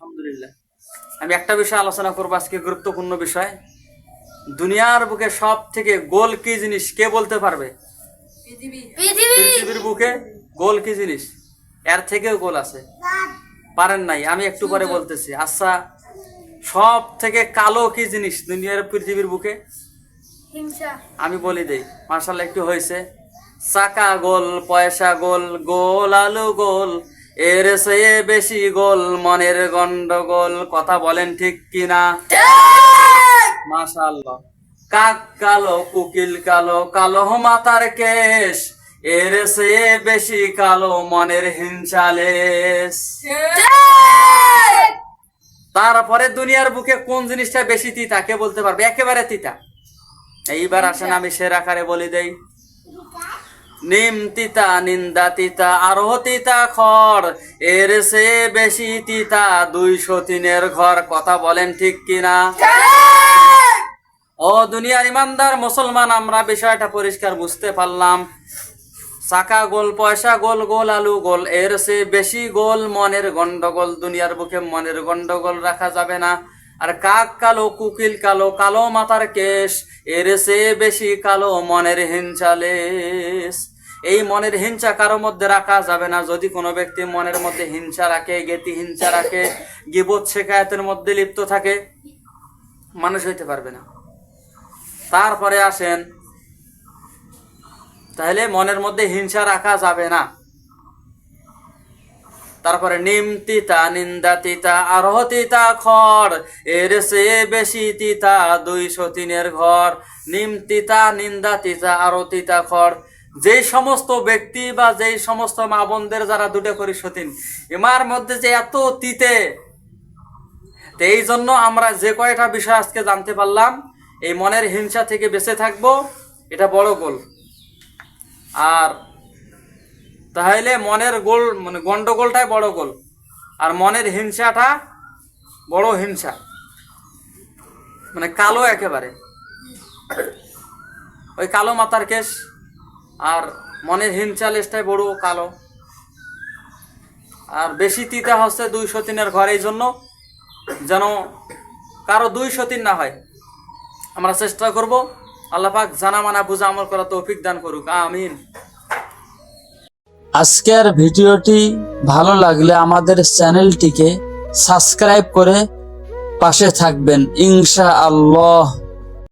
আলহামদুলিল্লাহ। আমি একটা বিষয় আলোচনা করব আজকে গুরুত্বপূর্ণ বিষয়। দুনিয়ার বুকে সব থেকে গোল কি জিনিস? কে বলতে পারবে? পৃথিবীর বুকে গোল কি জিনিস? এর থেকেও গোল আছে। পারেন নাই আমি একটু পরে বলতেছি। আচ্ছা সব থেকে কালো কি জিনিস দুনিয়ার পৃথিবীর বুকে? আমি বলি দেই মার্শাল একটু হয়েছে। চাকা গোল পয়সা গোল গোল আলু গোল। এর চেয়ে বেশি গোল মনের গন্ডগোল কথা বলেন ঠিক কিনা? মাশাল্লাহ কাক কালো কুকিল কালো কালো মাতার কেশ এর চেয়ে বেশি কালো মনের হিংসালেশ তারপরে দুনিয়ার বুকে কোন জিনিসটা বেশি তিতা? কে বলতে পারবে? একেবারে তিতা। এইবার আসেন আমি সের আকারে বলি দেই। নিম তিতা নিন্দা তিতা আরও তিতা খড় এর সে বেশি তিতা দুইশো তিনের ঘর। কথা বলেন ঠিক কিনা? ও দুনিয়ার ইমানদার মুসলমান আমরা বিষয়টা পরিষ্কার বুঝতে পারলাম। চাকা গোল পয়সা গোল গোল আলু গোল। এর সে বেশি গোল মনের গন্ডগোল। দুনিয়ার বুকে মনের গন্ডগোল রাখা যাবে না। আর কাক কালো কুকিল কালো কালো মাথার কেশ। এর সে বেশি কালো মনের হিংসালেস এই মনের হিংসা কারও মধ্যে রাখা যাবে না। যদি কোনো ব্যক্তি মনের মধ্যে হিংসা রাখে, গেতি হিংসা রাখে, গিবত শেখায়তের মধ্যে লিপ্ত থাকে, মানুষ হইতে পারবে না। তারপরে আসেন, তাহলে মনের মধ্যে হিংসা রাখা যাবে না। তারপরে, নিম তিতা, নিন্দা তিতা, আরহ তিতা, খড়, এর সে বেশি তিতা, দুইশো তিনের ঘর। নিম তিতা, নিন্দা তিতা আরও তিতা, খড়। যেই সমস্ত ব্যক্তি বা যেই সমস্ত মা বোনদের যারা দুটো করি সতীন, এমার মধ্যে যে এত তিতে এই জন্য আমরা যে কয়টা বিষয় আজকে জানতে পারলাম, এই মনের হিংসা থেকে বেঁচে থাকব, এটা বড় গোল। আর তাহলে মনের গোল মানে গন্ডগোলটাই বড় গোল, আর মনের হিংসাটা বড় হিংসা মানে কালো একেবারে। ওই কালো মাথার কেশ আর মনের হিংসা লেসটাই বড় কালো। আর বেশি তিতা হচ্ছে দুইশো তিনের ঘর, এই জন্য যেন কারও দুইশো তিন না হয়। আমরা চেষ্টা করব, আল্লাহ পাক জানা মানা বুঝা আমল করা তৌফিক দান করুক, আমিন। আজকের ভিডিওটি ভালো লাগলে আমাদের চ্যানেলটিকে সাবস্ক্রাইব করে পাশে থাকবেন ইনশা আল্লাহ